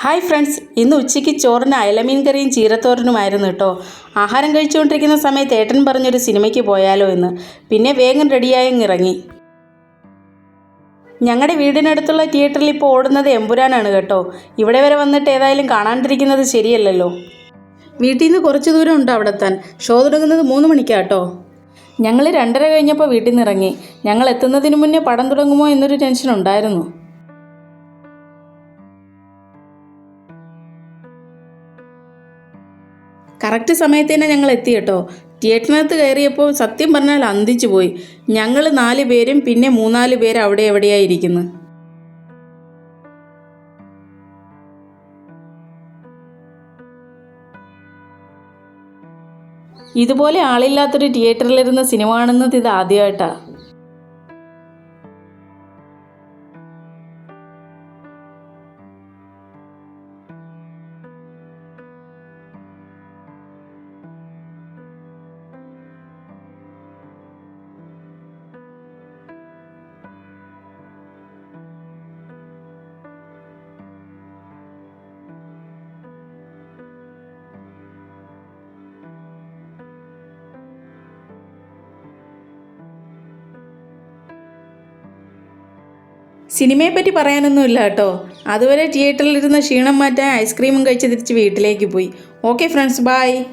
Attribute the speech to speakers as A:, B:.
A: Hi friends ഇന്ന് ഉച്ചയ്ക്ക് ചോറിന് അയലമീൻ കറിയും ചീരത്തോരനുമായിരുന്നു കേട്ടോ. ആഹാരം കഴിച്ചുകൊണ്ടിരിക്കുന്ന സമയത്ത് ഏട്ടൻ പറഞ്ഞൊരു സിനിമയ്ക്ക് പോയാലോ എന്ന്. പിന്നെ വേഗം റെഡിയായങ്ങ് ഇറങ്ങി. ഞങ്ങളുടെ വീടിനടുത്തുള്ള തിയേറ്ററിൽ ഇപ്പോൾ ഓടുന്നത് എമ്പുരാനാണ് കേട്ടോ. ഇവിടെ വരെ വന്നിട്ട് ഏതായാലും കാണാണ്ടിരിക്കുന്നത് ശരിയല്ലല്ലോ. വീട്ടിൽ നിന്ന് കുറച്ച് ദൂരം ഉണ്ട് അവിടെ എത്താൻ ഷോ തുടങ്ങുന്നത് മൂന്ന് മണിക്കാട്ടോ ഞങ്ങൾ രണ്ടര കഴിഞ്ഞപ്പോൾ വീട്ടിൽ നിന്ന് ഇറങ്ങി. ഞങ്ങൾ എത്തുന്നതിന് മുന്നേ പടം തുടങ്ങുമോ എന്നൊരു ടെൻഷൻ ഉണ്ടായിരുന്നു. കറക്റ്റ് സമയത്ത് തന്നെ ഞങ്ങൾ എത്തി കേട്ടോ. തിയേറ്ററിനകത്ത് കയറിയപ്പോൾ സത്യം പറഞ്ഞാൽ അന്തിച്ചു പോയി. ഞങ്ങൾ നാല് പേരും പിന്നെ മൂന്നാൽ പേര് അവിടെ എവിടെയായിരിക്കുന്നു? ഇതുപോലെ ആളില്ലാത്തൊരു തിയേറ്ററിലിരുന്ന് സിനിമ കാണുന്നത് ഇത് ആദ്യമായിട്ടാണ് സിനിമയെ പറ്റി പറയാനൊന്നുമില്ല കേട്ടോ. അതുവരെ തിയേറ്ററിലിരുന്ന ക്ഷീണം മാറ്റാൻ ഐസ്ക്രീമും കഴിച്ച് തിരിച്ച് വീട്ടിലേക്ക് പോയി. Okay friends bye